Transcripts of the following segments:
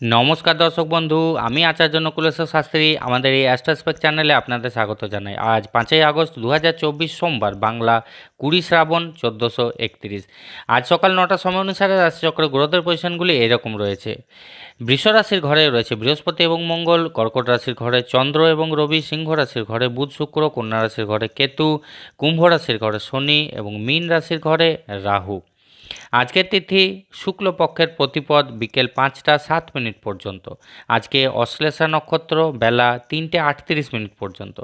নমস্কার দর্শক বন্ধু, আমি আচার্য নকুলেশ্বর শাস্ত্রী, আমাদের এই অ্যাস্ট্রাস্পেক চ্যানেলে আপনাদের স্বাগত জানাই। আজ পাঁচই আগস্ট দু হাজার চব্বিশ সোমবার, বাংলা কুড়ি শ্রাবণ চোদ্দোশো আজ সকাল নটার সময় অনুসারে রাশিচক্রের গ্রহদের পজিশনগুলি এরকম রয়েছে। বৃষ রাশির ঘরে রয়েছে বৃহস্পতি এবং মঙ্গল, কর্কট রাশির ঘরে চন্দ্র এবং রবি, সিংহ রাশির ঘরে বুধ, শুক্র, কন্যা রাশির ঘরে কেতু, কুম্ভ রাশির ঘরে শনি এবং মীন রাশির ঘরে রাহু। আজকের তিথি শুক্লপক্ষের প্রতিপদ বিকেল পাঁচটা সাত মিনিট পর্যন্ত। আজকে অশ্লেষা নক্ষত্র বেলা তিনটে আটত্রিশ মিনিট পর্যন্ত।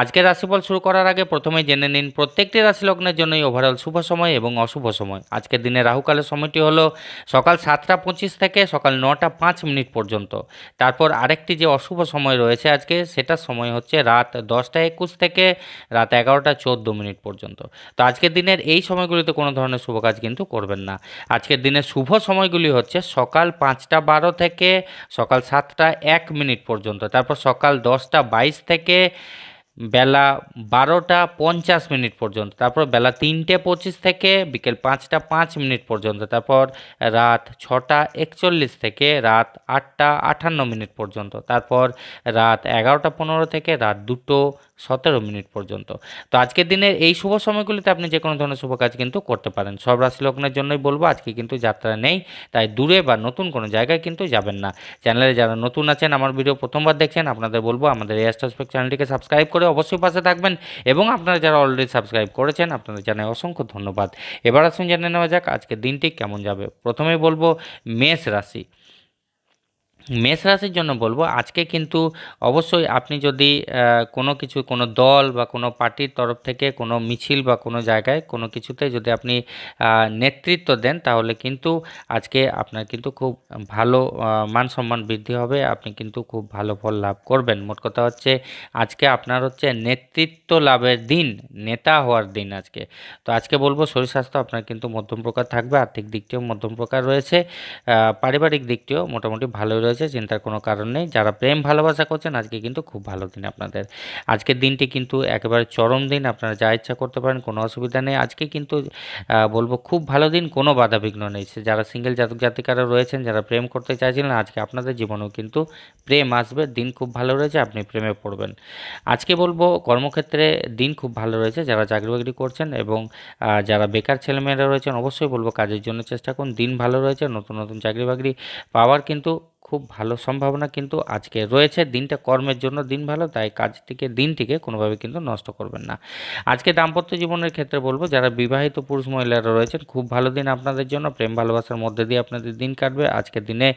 আজকের রাশিফল শুরু করার আগে প্রথমে জেনে নিন প্রত্যেকটি রাশি লগ্নের জন্যই ওভারঅল শুভ সময় এবং অশুভ সময়। আজকের দিনে রাহুকালের সময়টি হলো সকাল সাতটা পঁচিশ থেকে সকাল নটা পাঁচ মিনিট পর্যন্ত। তারপর আরেকটি যে অশুভ সময় রয়েছে আজকে, সেটার সময় হচ্ছে রাত দশটা একুশ থেকে রাত এগারোটা চোদ্দ মিনিট পর্যন্ত। তো আজকের দিনের এই সময়গুলিতে কোনো ধরনের শুভ কাজ কিন্তু করবেন না। আজকের দিনে শুভ সময়গুলি হচ্ছে সকাল পাঁচটা বারো থেকে সকাল সাতটা এক মিনিট পর্যন্ত, তারপর সকাল দশটা বাইশ থেকে বেলা বারোটা পঞ্চাশ মিনিট পর্যন্ত, তারপর বেলা তিনটে পঁচিশ থেকে বিকেল পাঁচটা পাঁচ মিনিট পর্যন্ত, তারপর রাত ছটা একচল্লিশ থেকে রাত আটটা আটান্ন মিনিট পর্যন্ত, তারপর রাত এগারোটা পনেরো থেকে রাত দুটো সতেরো মিনিট পর্যন্ত। তো আজকের দিনের এই শুভ সময়গুলিতে আপনি যে কোনো ধরনের শুভ কাজ কিন্তু করতে পারেন। সব রাশি লগ্নের জন্যই বলব, আজকে কিন্তু যাত্রা নেই, তাই দূরে বা নতুন কোনো জায়গায় কিন্তু যাবেন না। চ্যানেলে যারা নতুন আছেন, আমার ভিডিও প্রথমবার দেখছেন, আপনাদের বলব আমাদের এই অ্যাস্ট্রোস্পেক চ্যানেলটিকে সাবস্ক্রাইব করে অবশ্যই পাশে থাকবেন এবং আপনারা যারা অলরেডি সাবস্ক্রাইব করেছেন, আপনাদের জানাই অসংখ্য ধন্যবাদ। এবার আসুন জেনে নেওয়া যাক আজকে দিনটি কেমন যাবে। প্রথমেই বলব মেষ রাশি। মেষ রাশির জন্য বলব, আজকে কিন্তু অবশ্যই আপনি যদি কোনো কিছু, কোনো দল বা কোনো পার্টির তরফ থেকে কোনো মিছিল বা কোনো জায়গায় কোনো কিছুতে যদি আপনি নেতৃত্ব দেন, তাহলে কিন্তু আজকে আপনার কিন্তু খুব ভালো মান সম্মান বৃদ্ধি হবে, আপনি কিন্তু খুব ভালো ফল লাভ করবেন। মোট কথা হচ্ছে, আজকে আপনার হচ্ছে নেতৃত্ব লাভের দিন, নেতা হওয়ার দিন আজকে। তো আজকে বলব, শরীর স্বাস্থ্য আপনার কিন্তু মধ্যম প্রকার থাকবে, আর্থিক দিকটিও মধ্যম প্রকার রয়েছে পারিবারিক দিকটিও মোটামুটি ভালো রয়েছে। চিন্তার কোনো কারণ নেই। যারা প্রেম ভালোবাসা করছেন, আজকে কিন্তু খুব ভালো দিন আপনাদের। আজকের দিনটি কিন্তু একেবারে চরম দিন, আপনারা যা ইচ্ছা করতে পারেন, কোনো অসুবিধা নেই। আজকে কিন্তু বলব খুব ভালো দিন, কোনো বাধা বিঘ্ন নেই যারা সিঙ্গেল জাতক জাতিকারা রয়েছেন, যারা প্রেম করতে চাইছিলেন, আজকে আপনাদের জীবনেও কিন্তু প্রেম আসবে, দিন খুব ভালো রয়েছে, আপনি প্রেমে পড়বেন। আজকে বলব কর্মক্ষেত্রে দিন খুব ভালো রয়েছে, যারা চাকরি বাকরি করছেন এবং যারা বেকার ছেলেমেয়েরা রয়েছেন, অবশ্যই বলব কাজের জন্য চেষ্টা করুন, দিন ভালো রয়েছে, নতুন নতুন চাকরি বাকরি পাওয়ার কিন্তু খুব ভালো সম্ভাবনা কিন্তু আজকে রয়েছে। দিনটা কর্মের জন্য দিন ভালো, তাই কাজটিকে দিনটিকে কোনোভাবে কিন্তু নষ্ট করবেন না। আজকে দাম্পত্য জীবনের ক্ষেত্রে বলব, যারা বিবাহিত পুরুষ মহিলারা রয়েছেন, খুব ভালো দিন আপনাদের জন্য। প্রেম ভালোবাসার মধ্যে দিয়ে আপনাদের দিন কাটবে। আজকের দিনে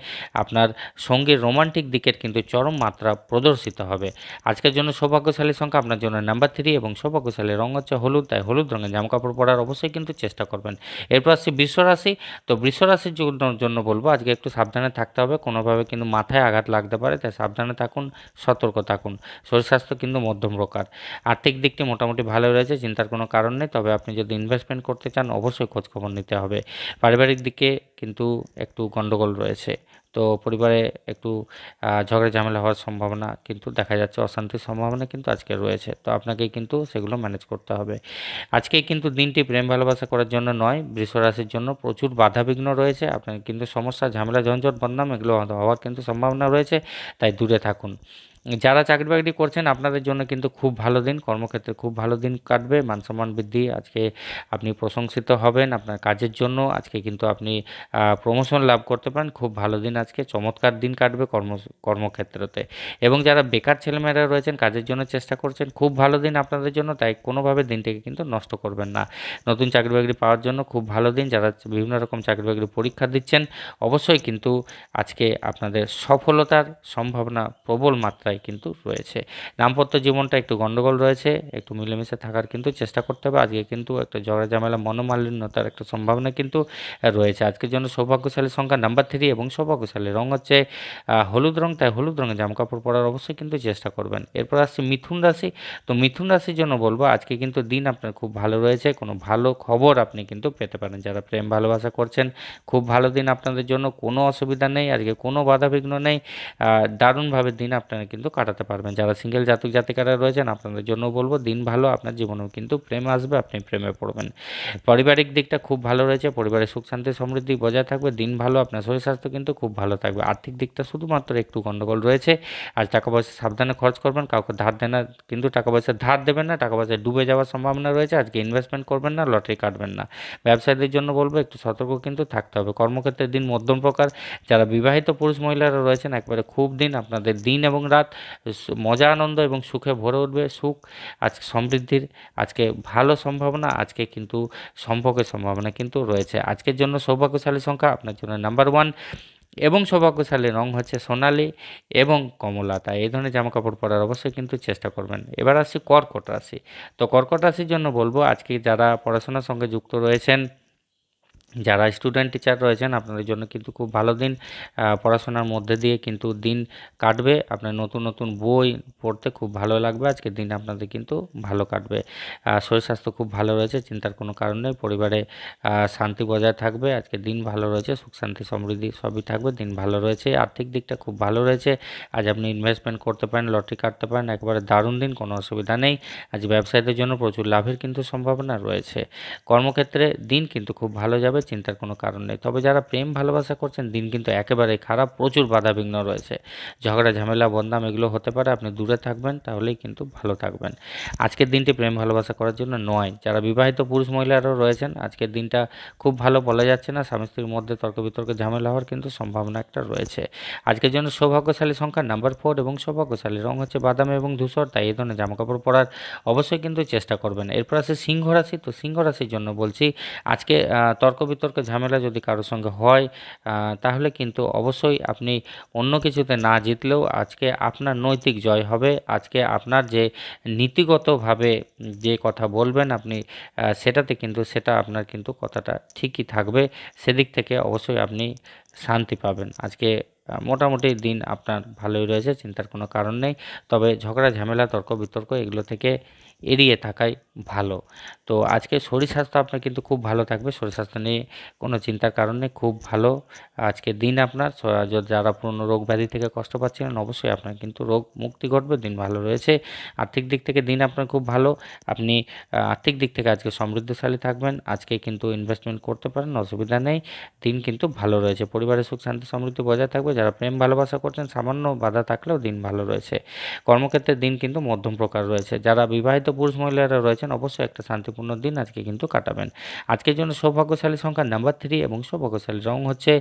আপনার সঙ্গীর রোমান্টিক দিকের কিন্তু চরম মাত্রা প্রদর্শিত হবে। আজকের জন্য সৌভাগ্যশালী সংখ্যা আপনার জন্য নাম্বার থ্রি এবং সৌভাগ্যশালী রং হচ্ছে হলুদ, তাই হলুদ রঙের জামাকাপড় পরার অবশ্যই কিন্তু চেষ্টা করবেন। এরপর আসছি বৃষ রাশি তো বৃষ রাশির জন্য জন্য বলব, আজকে একটু সাবধানে থাকতে হবে। কোনোভাবে কিন্তু মাথায় আঘাত লাগতে পারে, তাই সাবধানে থাকুন, সতর্ক থাকুন। শরীর স্বাস্থ্য কিন্তু মধ্যম প্রকার। আর্থিক দিকটি মোটামুটি ভালো রয়েছে, চিন্তার কোনো কারণ নেই, তবে আপনি যদি ইনভেস্টমেন্ট করতে চান, অবশ্যই খোঁজখবর নিতে হবে। পারিবারিক দিকে কিন্তু একটু গণ্ডগোল রয়েছে। তো পরিবারে একটু ঝগড়া ঝামেলা হওয়ার সম্ভাবনা কিন্তু দেখা যাচ্ছে, অশান্তির সম্ভাবনা কিন্তু আজকে রয়েছে। তো আপনাকে কিন্তু সেগুলো ম্যানেজ করতে হবে। আজকে কিন্তু দিনটি প্রেম ভালোবাসা করার জন্য নয়, বৃষ রাশির জন্য প্রচুর বাধাবিঘ্ন রয়েছে। আপনার কিন্তু সমস্যা, ঝামেলা, ঝঞ্ঝট, বদনাম এগুলো হওয়ার কিন্তু সম্ভাবনা রয়েছে। তাই দূরে থাকুন। যারা চাকরি বাকরি করছেন, আপনাদের জন্য কিন্তু খুব ভালো দিন। কর্মক্ষেত্রে খুব ভালো দিন কাটবে মান সম্মান বৃদ্ধি। আজকে আপনি প্রশংসিত হবেন আপনার কাজের জন্য। আজকে কিন্তু আপনি প্রমোশন লাভ করতে পারেন। খুব ভালো দিন আজকে, চমৎকার দিন কাটবে কর্ম, কর্মক্ষেত্রতে। এবং যারা বেকার ছেলেমেয়েরা রয়েছেন, কাজের জন্য চেষ্টা করছেন, খুব ভালো দিন আপনাদের জন্য। তাই কোনোভাবে দিনটিকে কিন্তু নষ্ট করবেন না। নতুন চাকরি বাকরি পাওয়ার জন্য খুব ভালো দিন। যারা বিভিন্ন রকম চাকরি বাকরি পরীক্ষা দিচ্ছেন, অবশ্যই কিন্তু আজকে আপনাদের সফলতার সম্ভাবনা প্রবল মাত্রায় কিন্তু রয়েছে। দাম্পত্য জীবনটা একটু গণ্ডগোল রয়েছে, একটু মিলেমিশে থাকার কিন্তু চেষ্টা করতে হবে। আজকে কিন্তু একটা ঝগড়া, ঝামেলা, মনোমালিন্যতার একটা সম্ভাবনা কিন্তু রয়েছে। আজকের জন্য সৌভাগ্যশালী সংখ্যা নাম্বার থ্রি এবং সৌভাগ্যশালী রং হচ্ছে হলুদ রং। তাই হলুদ রঙের জামাকাপড় পরার অবশ্যই কিন্তু চেষ্টা করবেন। এরপর আসছে মিথুন রাশি। তো মিথুন রাশির জন্য বলব, আজকে কিন্তু দিন আপনার খুব ভালো রয়েছে। কোনো ভালো খবর আপনি কিন্তু পেতে পারেন। যারা প্রেম, ভালোবাসা করছেন, খুব ভালো দিন আপনাদের জন্য। কোনো অসুবিধা নেই। আজকে কোনো বাধা বিঘ্ন নেই দারুণভাবে দিন আপনারা কিন্তু কিন্তু কাটাতে পারবেন। যারা সিঙ্গেল জাতক জাতিকারা রয়েছেন, আপনাদের জন্য বলব, দিন ভালো, আপনার জীবনেও কিন্তু প্রেম আসবে, আপনি প্রেমে পড়বেন। পারিবারিক দিকটা খুব ভালো রয়েছে, পরিবারের সুখ, শান্তি, সমৃদ্ধি বজায় থাকবে, দিন ভালো, আপনার শরীর স্বাস্থ্য কিন্তু খুব ভালো থাকবে। আর্থিক দিকটা শুধুমাত্র একটু গণ্ডগোল রয়েছে, আর টাকা পয়সা সাবধানে খরচ করবেন, কাউকে ধার দেন কিন্তু টাকা পয়সা ধার দেবেন না, টাকা পয়সা ডুবে যাওয়ার সম্ভাবনা রয়েছে, আজকে ইনভেস্টমেন্ট করবেন না, লটারি কাটবেন না। ব্যবসায়ীদের জন্য বলব, একটু সতর্ক কিন্তু থাকতে হবে। কর্মক্ষেত্রের দিন মধ্যম প্রকার, যারা বিবাহিত পুরুষ মহিলারা রয়েছেন, একবারে খুব দিন, আপনাদের দিন এবং রাত মজা আনন্দ এবং সুখে ভরে উঠবে। সুখ আজকে সমৃদ্ধির, আজকে ভালো সম্ভাবনা, আজকে কিন্তু সম্পর্কের সম্ভাবনা কিন্তু রয়েছে। আজকের জন্য সৌভাগ্যশালী সংখ্যা আপনার জন্য নাম্বার ওয়ান এবং সৌভাগ্যশালী রং হচ্ছে সোনালি এবং কমলা তাই এই ধরনের জামা কাপড় পরার অবশ্যই কিন্তু চেষ্টা করবেন। এবার আসি কর্কট রাশি। তো কর্কট রাশির জন্য বলব, আজকে যারা পড়াশোনার সঙ্গে যুক্ত রয়েছেন যারা স্টুডেন্ট টিচার রয়েছেন, আপনাদের জন্য কিন্তু খুব ভালো দিন। পড়াশোনার মধ্যে দিয়ে কিন্তু দিন কাটবে। আপনার নতুন নতুন বই পড়তে খুব ভালো লাগবে। আজকের দিন আপনাদের কিন্তু ভালো কাটবে। শরীর স্বাস্থ্য খুব ভালো রয়েছে, চিন্তার কোনো কারণ নেই। পরিবারে শান্তি বজায় থাকবে। আজকে দিন ভালো রয়েছে, সুখ, শান্তি, সমৃদ্ধি সবই থাকবে। দিন ভালো রয়েছে, আর্থিক দিকটা খুব ভালো রয়েছে। আজ আপনি ইনভেস্টমেন্ট করতে পারেন, লটারি কাটতে পারেন, একবারে দারুণ দিন, কোনো অসুবিধা নেই। আজ ব্যবসায়ীদের জন্য প্রচুর লাভের কিন্তু সম্ভাবনা রয়েছে। কর্মক্ষেত্রে দিন কিন্তু খুব ভালো যাবে। চিন্তার কোনো কারণ নেই। তবে যারা প্রেম ভালোবাসা করছেন, দিন কিন্তু একেবারেই খারাপ, প্রচুর বাধাবিঘ্ন রয়েছে। ঝগড়া, ঝামেলা, বদনাম এগুলো হতে পারে, আপনি দূরে থাকবেন, তাহলেই কিন্তু ভালো থাকবেন। আজকের দিনটি প্রেম ভালোবাসা করার জন্য নয়। যারা বিবাহিত পুরুষ মহিলারাও রয়েছেন, আজকের দিনটা খুব ভালো বলা যাচ্ছে না, স্বামী স্ত্রীর মধ্যে তর্ক বিতর্কে ঝামেলা হওয়ার কিন্তু সম্ভাবনা একটা রয়েছে। আজকের জন্য সৌভাগ্যশালী সংখ্যা নাম্বার ফোর এবং সৌভাগ্যশালী রং হচ্ছে বাদামি এবং ধূসর, তাই এই ধরনের জামাকাপড় পরার অবশ্যই কিন্তু চেষ্টা করবেন। এরপর আছে সিংহ রাশি, তো সিংহ রাশির জন্য বলছি, আজকে তর্ক বিতর্ক, ঝামেলা যদি কারোর সঙ্গে হয় তাহলে কিন্তু অবশ্যই আপনি অন্য কিছুতে না জিতলেও আজকে আপনার নৈতিক জয় হবে। আজকে আপনার যে নীতিগতভাবে যে কথা বলবেন আপনি সেটাতে কিন্তু সেটা আপনার কিন্তু কথাটা ঠিকই থাকবে। সেদিক থেকে অবশ্যই আপনি শান্তি পাবেন। আজকে মোটামুটি দিন আপনার ভালোই রয়েছে, চিন্তার কোনো কারণ নেই। তবে ঝগড়া, ঝামেলা তর্ক বিতর্ক এগুলো থেকে এড়িয়ে থাকাই ভালো। তো আজকে শরীর স্বাস্থ্য আপনার কিন্তু খুব ভালো থাকবে। শরীর স্বাস্থ্য নিয়ে কোনো চিন্তার কারণ খুব ভালো। আজকে দিন আপনার যারা পুরনো রোগ ব্যাধি থেকে কষ্ট পাচ্ছিলেন, অবশ্যই আপনার কিন্তু রোগ মুক্তি ঘটবে, দিন ভালো রয়েছে। আর্থিক দিক থেকে দিন আপনার খুব ভালো। আপনি আর্থিক দিক থেকে আজকে সমৃদ্ধশালী থাকবেন। আজকে কিন্তু ইনভেস্টমেন্ট করতে পারেন, অসুবিধা নেই। দিন কিন্তু ভালো রয়েছে। পরিবারের সুখ, শান্তি, সমৃদ্ধি বজায় থাকবে। যারা প্রেম, ভালোবাসা করছেন, সামান্য বাধা থাকলেও দিন ভালো রয়েছে। কর্মক্ষেত্রে দিন কিন্তু মধ্যম প্রকার রয়েছে। যারা বিবাহিত পুরুষ মহিলারা রয়েছেন, অবশ্যই একটা শান্তিপূর্ণ দিন আজকে কিন্তু কাটাবেন। আজকের জন্য সৌভাগ্যশালী সংখ্যা নাম্বার থ্রি এবং সৌভাগ্যশালী রং হচ্ছে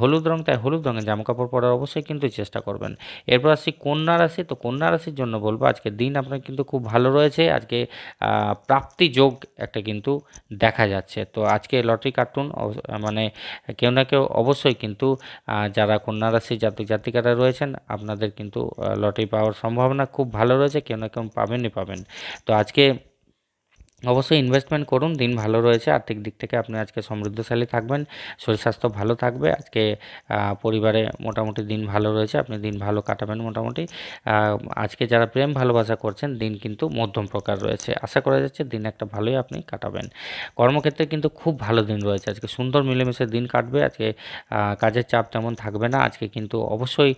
হলুদ রং, তাই হলুদ রঙের জামাকাপড় পরার অবশ্যই কিন্তু চেষ্টা করবেন। এরপর আসছি কন্যা রাশি, তো কন্যা রাশির জন্য বলব আজকে দিন আপনার কিন্তু খুব ভালো রয়েছে। আজকে প্রাপ্তি যোগ একটা কিন্তু দেখা যাচ্ছে। তো আজকে লটারি কার্টুন মানে কেউ না কেউ অবশ্যই কিন্তু যারা কন্যা রাশি জাতক জাতিকারা রয়েছেন, আপনাদের কিন্তু লটারি পাওয়ার সম্ভাবনা খুব ভালো রয়েছে। কেউ না কেউ পাবেনই পাবেন। তো আজকে অবশ্যই ইনভেস্টমেন্ট করুন, দিন ভালো রয়েছে, আর্থিক দিক থেকে আপনি আজকে সমৃদ্ধশালী থাকবেন, শরীর স্বাস্থ্য ভালো থাকবে, আজকে পরিবারে মোটামুটি দিন ভালো রয়েছে, আপনি দিন ভালো কাটাবেন মোটামুটি আজকে যারা প্রেম ভালোবাসা করছেন, দিন কিন্তু মধ্যম প্রকার রয়েছে, আশা করা যাচ্ছে দিন একটা ভালোই আপনি কাটাবেন। কর্মক্ষেত্রে কিন্তু খুব ভালো দিন রয়েছে, আজকে সুন্দর মিলেমিশে দিন কাটবে, আজকে কাজের চাপ তেমন থাকবে না, আজকে কিন্তু অবশ্যই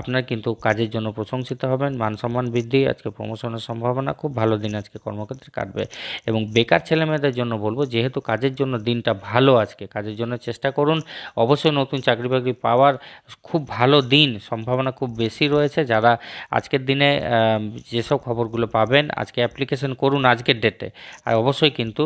আপনার কিন্তু কাজের জন্য প্রশংসিত হবেন, মান সম্মান বৃদ্ধি, আজকে প্রমোশনের সম্ভাবনা, খুব ভালো দিন আজকে কর্মক্ষেত্রে কাটবে। এবং বেকার ছেলেমেয়েদের জন্য বলব, যেহেতু কাজের জন্য দিনটা ভালো আজকে, কাজের জন্য চেষ্টা করুন। অবশ্যই নতুন চাকরি বাকরি পাওয়ার খুব ভালো দিন, সম্ভাবনা খুব বেশি রয়েছে। যারা আজকের দিনে যেসব খবরগুলো পাবেন, আজকে অ্যাপ্লিকেশন করুন আজকের ডেটে আর অবশ্যই কিন্তু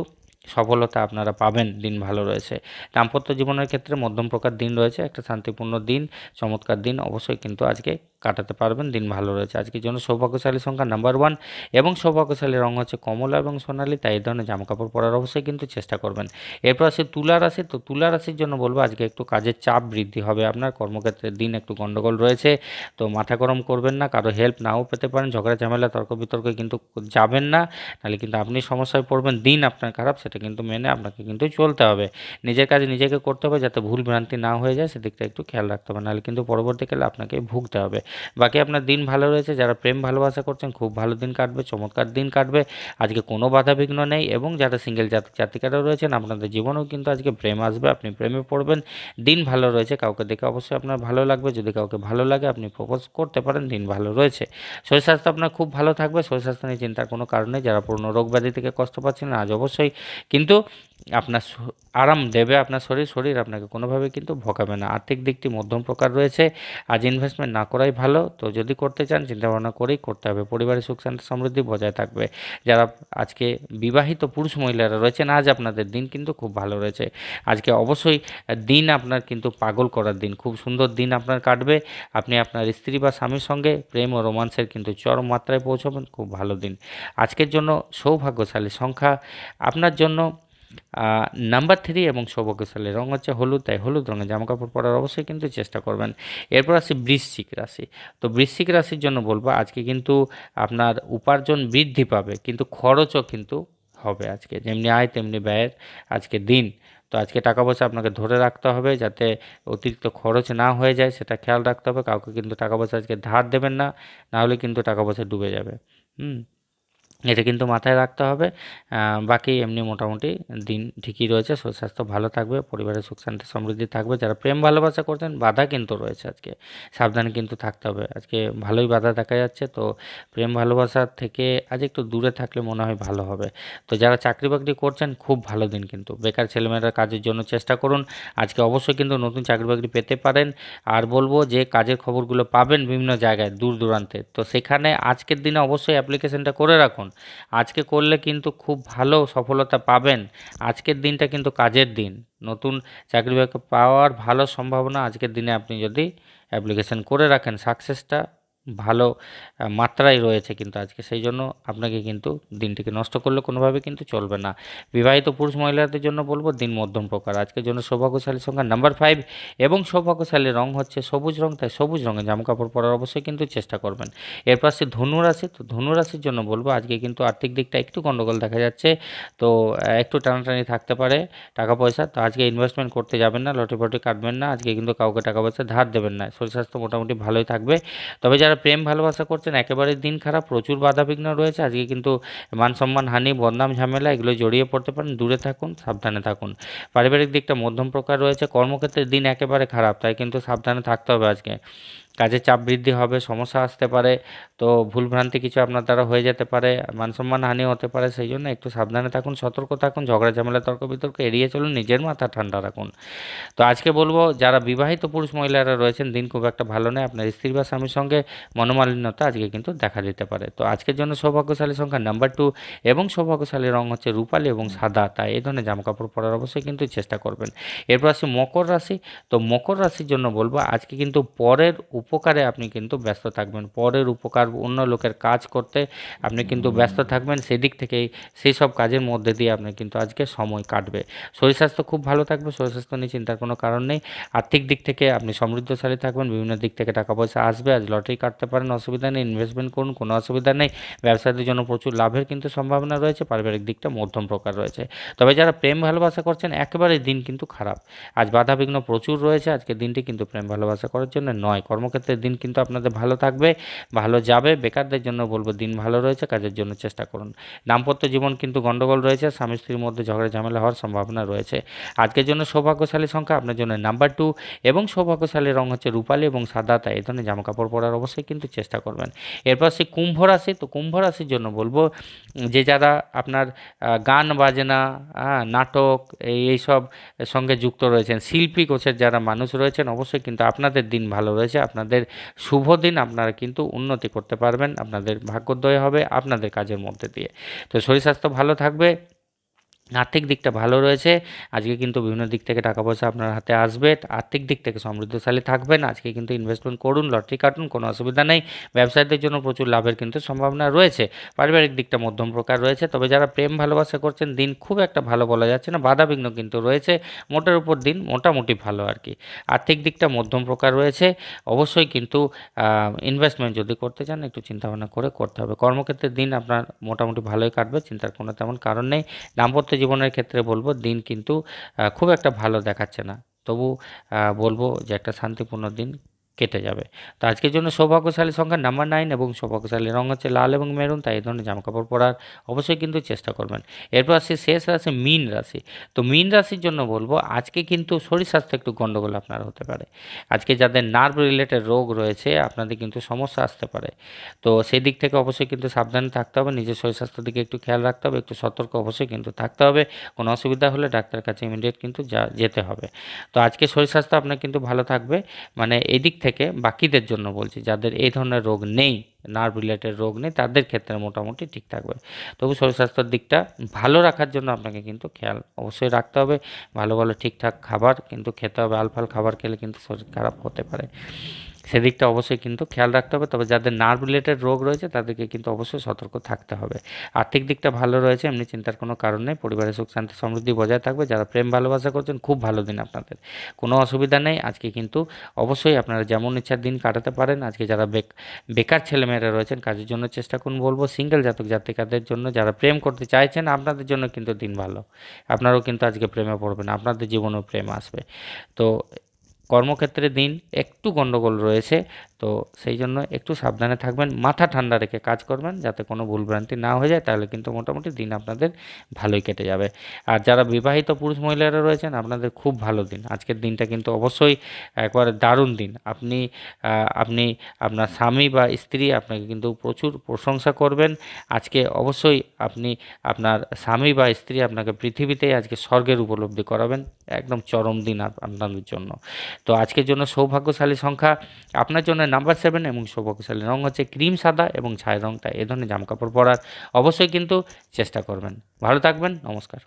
সফলতা আপনারা পাবেন, দিন ভালো রয়েছে। দাম্পত্য জীবনের ক্ষেত্রে মধ্যম প্রকার দিন রয়েছে, একটা শান্তিপূর্ণ দিন, চমৎকার দিন অবশ্যই কিন্তু আজকে কাটাতে পারবেন, দিন ভালো রয়েছে। আজকের জন্য সৌভাগ্যশালী সংখ্যা নাম্বার ওয়ান এবং সৌভাগ্যশালী রং হচ্ছে কমলা এবং সোনালি, তাই এই ধরনের জামাকাপড় পরার অবশ্যই কিন্তু চেষ্টা করবেন। এরপর আসে তুলা রাশি, তো তুলা রাশির জন্য বলব আজকে একটু কাজের চাপ বৃদ্ধি হবে আপনার, কর্মক্ষেত্রে দিন একটু গণ্ডগোল রয়েছে, তো মাথা গরম করবেন না, কারও হেল্প নাও পেতে পারেন, ঝগড়া ঝামেলা, তর্ক বিতর্কে কিন্তু যাবেন না, নাহলে কিন্তু আপনি সমস্যায় পড়বেন, দিন আপনার খারাপ সেটা কিন্তু মেনে আপনাকে কিন্তু চলতে হবে। নিজের কাজে নিজেকে করতে হবে যাতে ভুল ভ্রান্তি না হয়ে যায়, সেদিকটা একটু খেয়াল রাখতে হবে। নাহলে কিন্তু পরবর্তীকালে আপনাকে ভুগতে হবে। বাকি আপনার দিন ভালো রয়েছে, যারা প্রেম ভালোবাসা করছেন, খুব ভালো দিন কাটবে, চমৎকার দিন কাটবে। আজকে কোনো বাধা বিঘ্ন নেই এবং যারা সিঙ্গেল জাতক জাতিকারা রয়েছেন, আপনাদের জীবনেও কিন্তু আজকে প্রেম আসবে, আপনি প্রেমে পড়বেন। দিন ভালো রয়েছে, কাউকে দেখে অবশ্যই আপনার ভালো লাগবে। যদি কাউকে ভালো লাগে, আপনি প্রপোজ করতে পারেন, দিন ভালো রয়েছে। শরীর স্বাস্থ্য আপনার খুব ভালো থাকবে, শরীর স্বাস্থ্য নিয়ে চিন্তার কোনো কারণ যারা পুরনো রোগ ব্যাধি থেকে কষ্ট পাচ্ছেন, আজ অবশ্যই কিন্তু আপনার আরাম দেবে আপনার শরীর শরীর আপনাকে কোনোভাবে কিন্তু ভোগাবে না। আর্থিক দিকটি মধ্যম প্রকার রয়েছে, আজ ইনভেস্টমেন্ট না করাই ভালো। তো যদি করতে চান চিন্তা ভাবনা করেই করতে হবে। পরিবারের সুখ শান্তি সমৃদ্ধি বজায় থাকবে। যারা আজকে বিবাহিত পুরুষ মহিলারা রয়েছেন, আজ আপনাদের দিন কিন্তু খুব ভালো রয়েছে। আজকে অবশ্যই দিন আপনার কিন্তু পাগল করার দিন। খুব সুন্দর দিন আপনার কাটবে। আপনি আপনার স্ত্রী বা স্বামীর সঙ্গে প্রেম ও রোমান্সের কিন্তু চরম মাত্রায় পৌঁছবেন। খুব ভালো দিন। আজকের জন্য সৌভাগ্যশালী সংখ্যা। আপনার জন্য নাম্বার থ্রি এবং সৌভাগ্যশালী রং হচ্ছে হলুদ, তাই হলুদ রঙের জামাকাপড় পরার অবশ্যই কিন্তু চেষ্টা করবেন। এরপর আসি বৃশ্চিক রাশি। তো বৃশ্চিক রাশির জন্য বলব, আজকে কিন্তু আপনার উপার্জন বৃদ্ধি পাবে, কিন্তু খরচও কিন্তু হবে আজকে। যেমনি আয়, তেমনি ব্যয়ের আজকে দিন। তো আজকে টাকা পয়সা আপনাকে ধরে রাখতে হবে, যাতে অতিরিক্ত খরচ না হয়ে যায়, সেটা খেয়াল রাখতে হবে। কাউকে কিন্তু টাকা পয়সা আজকে ধার দেবেন না নাহলে কিন্তু টাকা পয়সা ডুবে যাবে। হুম? এটা কিন্তু মাথায় রাখতে হবে। বাকি এমনি মোটামুটি দিন ঠিকই রয়েছে। স্বাস্থ্য ভালো থাকবে, পরিবারের সুখ শান্তি সমৃদ্ধি থাকবে। যারা প্রেম ভালোবাসা করছেন, বাধা কিন্তু রয়েছে আজকে। সাবধানে কিন্তু থাকতে হবে। আজকে ভালোই বাধা দেখা যাচ্ছে। তো প্রেম ভালোবাসার থেকে আজ একটু দূরে থাকলে মনে হয় ভালো হবে। তো যারা চাকরি বাকরি করছেন, খুব ভালো দিন কিন্তু। বেকার ছেলেমেয়েরা কাজের জন্য চেষ্টা করুন। আজকে অবশ্যই কিন্তু নতুন চাকরি বাকরি পেতে পারেন। আর বলব যে কাজের খবরগুলো পাবেন বিভিন্ন জায়গায় দূর দূরান্তে। তো সেখানে আজকের দিনে অবশ্যই অ্যাপ্লিকেশনটা করে রাখুন। আজকে করলে কিন্তু খুব ভালো সফলতা পাবেন। আজকের দিনটা কিন্তু কাজের দিন। নতুন চাকরি বাকরি পাওয়ার ভালো সম্ভাবনা আজকের দিনে আপনি যদি অ্যাপ্লিকেশন করে রাখেন সাকসেসটা ভালো মাত্রায় রয়েছে কিন্তু আজকে। সেই জন্য আপনাকে কিন্তু দিনটিকে নষ্ট করলে কোনোভাবে কিন্তু চলবে না। বিবাহিত পুরুষ মহিলাদের জন্য বলব দিন মধ্যম প্রকার। আজকের জন্য সৌভাগ্যশালী সংখ্যা নাম্বার ফাইভ এবং সৌভাগ্যশালী রং হচ্ছে সবুজ রং, তাই সবুজ রঙের জামাকাপড় পরার অবশ্যই কিন্তু চেষ্টা করবেন। এরপর আসছে ধনু রাশি, তো ধনু রাশির জন্য বলব আজকে কিন্তু আর্থিক দিকটা একটু গন্ডগোল দেখা যাচ্ছে। তো একটু টানাটানি থাকতে পারে টাকা পয়সা। তো আজকে ইনভেস্টমেন্ট করতে যাবেন না লটি ফটি কাটবেন না। আজকে কিন্তু কাউকে টাকা পয়সা ধার দেবেন না। শরীর স্বাস্থ্য মোটামুটি ভালোই থাকবে। তবে যারা প্রেম ভালোবাসা করছেন, একেবারে দিন খারাপ, প্রচুর বাধাবিঘ্ন রয়েছে। আজকে কিন্তু মান সম্মান, হানি, বদনাম, ঝামেলা, এগুলো জড়িয়ে পড়তে পারেন। দূরে থাকুন, সাবধানে থাকুন। পারিবারিক দিকটা মধ্যম প্রকার রয়েছে। কর্মক্ষেত্রে দিন একেবারে খারাপ, তাই কিন্তু সাবধানে থাকতে হবে আজকে। কাজের চাপ বৃদ্ধি হবে, সমস্যা আসতে পারে, তো ভুলভ্রান্তি কিছু আপনার দ্বারা হয়ে যেতে পারে মান সম্মান হানি হতে পারে, সেই জন্য একটু সাবধানে থাকুন, সতর্ক থাকুন, ঝগড়া, ঝামেলা তর্ক বিতর্ক এড়িয়ে চলুন, নিজের মাথা ঠান্ডা রাখুন। তো আজকে বলব, যারা বিবাহিত পুরুষ মহিলারা রয়েছেন, দিন খুব একটা ভালো নয়, আপনার স্ত্রী বা স্বামীর সঙ্গে মনোমালিন্যতা আজকে কিন্তু দেখা দিতে পারে। তো আজকের জন্য সৌভাগ্যশালী সংখ্যা নাম্বার টু এবং সৌভাগ্যশালী রং হচ্ছে রূপালি এবং সাদা, তাই এই ধরনের জামাকাপড় পরার অবশ্যই কিন্তু চেষ্টা করবেন। এরপর আসি মকর রাশি, তো মকর রাশির জন্য বলব, আজকে কিন্তু পরের উপকারে আপনি কিন্তু ব্যস্ত থাকবেন। পরের উপকার অন্য লোকের কাজ করতে আপনি কিন্তু ব্যস্ত থাকবেন। সেদিক থেকেই সেই সব কাজের মধ্যে দিয়ে আপনি কিন্তু আজকে সময় কাটবে। শরীর স্বাস্থ্য খুব ভালো থাকবে শরীর স্বাস্থ্য নিয়ে চিন্তার কোনো কারণ নেই। আর্থিক দিক থেকে আপনি সমৃদ্ধশালী থাকবেন বিভিন্ন দিক থেকে টাকা পয়সা আসবে আজ লটারি কাটতে পারেন অসুবিধা নেই ইনভেস্টমেন্ট করুন কোনো অসুবিধা নেই। ব্যবসাদের জন্য প্রচুর লাভের কিন্তু সম্ভাবনা রয়েছে পারিবারিক দিকটা মধ্যম প্রকার রয়েছে। তবে যারা প্রেম ভালোবাসা করছেন একেবারে দিন কিন্তু খারাপ। আজ বাধা বিঘ্ন প্রচুর রয়েছে আজকে দিনটি কিন্তু প্রেম ভালোবাসা করার জন্য নয়। কর্মক্ষেত্রে দিন কিন্তু আপনাদের ভালো থাকবে, ভালো যাবে। বেকারদের জন্য বলব দিন ভালো রয়েছে, কাজের জন্য চেষ্টা করুন। দাম্পত্য জীবন কিন্তু গণ্ডগোল রয়েছে, স্বামী স্ত্রীর মধ্যে ঝগড়া ঝামেলা হওয়ার সম্ভাবনা রয়েছে। আজকের জন্য সৌভাগ্যশালী সংখ্যা, আপনার জন্য নাম্বার টু এবং সৌভাগ্যশালী রং হচ্ছে রূপালী এবং সাদা, তাই এই ধরনের জামাকাপড় পরার অবশ্যই কিন্তু চেষ্টা করবেন। এরপর সে কুম্ভ রাশি, তো কুম্ভ রাশির জন্য বলব যে যারা আপনার গান বাজনা নাটক, এই এইসব সঙ্গে যুক্ত রয়েছেন, শিল্পী কোচের যারা মানুষ রয়েছেন, অবশ্যই কিন্তু আপনাদের দিন ভালো রয়েছে আপনাদের শুভ দিন, আপনারা কিন্তু উন্নতি করতে পারবেন, আপনাদের ভাগ্যোদয় হবে আপনাদের কাজের মধ্যে দিয়ে। তো শরীর স্বাস্থ্য ভালো থাকবে। আর্থিক দিকটা ভালো রয়েছে। আজকে কিন্তু বিভিন্ন দিক থেকে টাকা পয়সা আপনার হাতে আসবে। আর্থিক দিক থেকে সমৃদ্ধশালী থাকবেন। আজকে কিন্তু ইনভেস্টমেন্ট করুন, লটারি কাটুন, কোনো অসুবিধা নেই। ব্যবসায়ীদের জন্য প্রচুর লাভের কিন্তু সম্ভাবনা রয়েছে। পারিবারিক দিকটা মধ্যম প্রকার রয়েছে। তবে যারা প্রেম ভালোবাসা করছেন, দিন খুব একটা ভালো বলা যাচ্ছে না। বাধাবিঘ্ন কিন্তু রয়েছে। মোটার উপর দিন মোটামুটি ভালো আর কি। আর্থিক দিকটা মধ্যম প্রকার রয়েছে। অবশ্যই কিন্তু ইনভেস্টমেন্ট যদি করতে চান, একটু চিন্তাভাবনা করে করতে হবে। কর্মক্ষেত্রে দিন আপনার মোটামুটি ভালোই কাটবে। চিন্তার কোনো তেমন কারণ নেই। দাম্পত্য জীবনের ক্ষেত্রে বলব, দিন কিন্তু খুব একটা ভালো দেখাচ্ছে না। তবু বলব যে একটা শান্তিপূর্ণ দিন। কেটে যাবে। তো আজকের জন্য সৌভাগ্যশালী সংখ্যা নাম্বার নাইন এবং সৌভাগ্যশালী রঙ হচ্ছে লাল এবং মেরুন তাই এই ধরনের জামাকাপড় পরার অবশ্যই কিন্তু চেষ্টা করবেন। এরপর আসছে শেষ রাশি, মীন রাশি। তো মীন রাশির জন্য বলব, আজকে কিন্তু শরীর স্বাস্থ্য একটু গণ্ডগোল আপনার হতে পারে। আজকে যাদের নার্ভ রিলেটেড রোগ রয়েছে, আপনাদের কিন্তু সমস্যা আসতে পারে। তো সেই দিক থেকে অবশ্যই কিন্তু সাবধানে থাকতে হবে, নিজের শরীর স্বাস্থ্যের দিকে একটু খেয়াল রাখতে হবে, একটু সতর্ক অবশ্যই কিন্তু থাকতে হবে। কোনো অসুবিধা হলে ডাক্তারের কাছে ইমিডিয়েট কিন্তু যা, যেতে হবে। তো আজকে শরীর স্বাস্থ্য আপনার কিন্তু ভালো থাকবে। মানে এদিক থেকে বাকিদের জন্য বলছি, যাদের এই ধরনের রোগ নেই নার্ভ রিলেটেড রোগ নেই, তাদের ক্ষেত্রে মোটামুটি ঠিক থাকবে। তবু শরীর স্বাস্থ্যের দিকটা ভালো রাখার জন্য আপনাকে কিন্তু খেয়াল অবশ্যই রাখতে হবে। ভালো ভালো ঠিকঠাক খাবার কিন্তু খেতে হবে, আলফাল খাবার খেলে কিন্তু শরীর খারাপ হতে পারে। সেদিকটা অবশ্যই কিন্তু খেয়াল রাখতে হবে। তবে যাদের নার্ভ রিলেটেড রোগ রয়েছে, তাদেরকে কিন্তু অবশ্যই সতর্ক থাকতে হবে। আর্থিক দিকটা ভালো রয়েছে, এমনি চিন্তার কোনো কারণ নেই। পরিবারের সুখ, শান্তি, সমৃদ্ধি বজায় থাকবে। যারা প্রেম ভালোবাসা করছেন, খুব ভালো দিন আপনাদের। কোনো অসুবিধা নেই। আজকে কিন্তু অবশ্যই আপনারা যেমন ইচ্ছার দিন কাটাতে পারেন, আজকে যারা বেক, বেকার ছেলেমেয়েরা রয়েছেন, কাজের জন্য চেষ্টা করুন। বলব সিঙ্গেল জাতক জাতিকাদের জন্য যারা প্রেম করতে চাইছেন, আপনাদের জন্য কিন্তু দিন ভালো। আপনারাও কিন্তু আজকে প্রেমে পড়বেন, আপনাদের জীবনেও প্রেম আসবে। তো কর্মক্ষেত্রে দিন একটু গণ্ডগোল রয়েছে তো সেই জন্য একটু সাবধানে থাকবেন, মাথা ঠান্ডা রেখে কাজ করবেন, যাতে কোনো ভুলভ্রান্তি না হয়ে যায়, তাহলে কিন্তু মোটামুটি দিন আপনাদের ভালোই কেটে যাবে। আর যারা বিবাহিত পুরুষ মহিলারা রয়েছেন, আপনাদের খুব ভালো দিন। আজকের দিনটা কিন্তু অবশ্যই একবার দারুণ দিন। আপনি আপনি, আপনার স্বামী বা স্ত্রী আপনাকে কিন্তু প্রচুর প্রশংসা করবেন। আজকে অবশ্যই আপনি, আপনার স্বামী বা স্ত্রী আপনাকে পৃথিবীতেই আজকে স্বর্গের উপলব্ধি করাবেন, একদম চরম দিন আপনাদের জন্য। তো আজকের জন্য সৌভাগ্যশালী সংখ্যা। আপনার জন্য নাম্বার সেভেন এবং সৌভাগ্যশালী রং হচ্ছে ক্রিম সাদা এবং ছাই রঙটা এ ধরনের জামাকাপড় পরার। অবশ্যই কিন্তু চেষ্টা করবেন। ভালো থাকবেন, নমস্কার।